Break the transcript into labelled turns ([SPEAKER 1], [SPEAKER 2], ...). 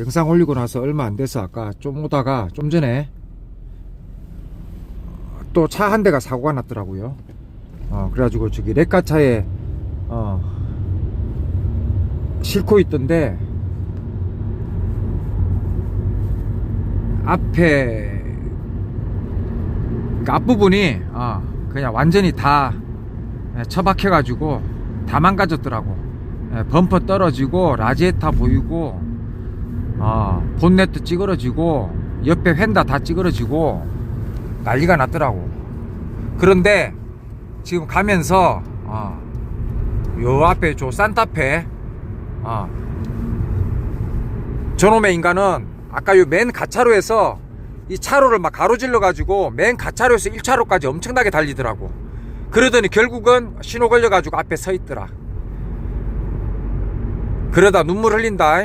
[SPEAKER 1] 영상 올리고 나서 얼마 안 돼서 아까 좀 오다가 좀 전에 또 차 한 대가 사고가 났더라고요. 어, 그래가지고 저기 레카차에 어, 싣고 있던데 앞에 그 앞부분이 어, 그냥 완전히 다 예, 처박혀 가지고 다 망가졌더라고. 예, 범퍼 떨어지고 라지에타 보이고 어, 본네트 찌그러지고 옆에 휀다 다 찌그러지고 난리가 났더라고. 그런데 지금 가면서 어, 요 앞에 저 산타페 어, 저놈의 인간은 아까 요 맨 가차로에서 이 차로를 막 가로질러 가지고 맨 가차로에서 1차로까지 엄청나게 달리더라고. 그러더니 결국은 신호 걸려 가지고 앞에 서 있더라. 그러다 눈물 흘린다.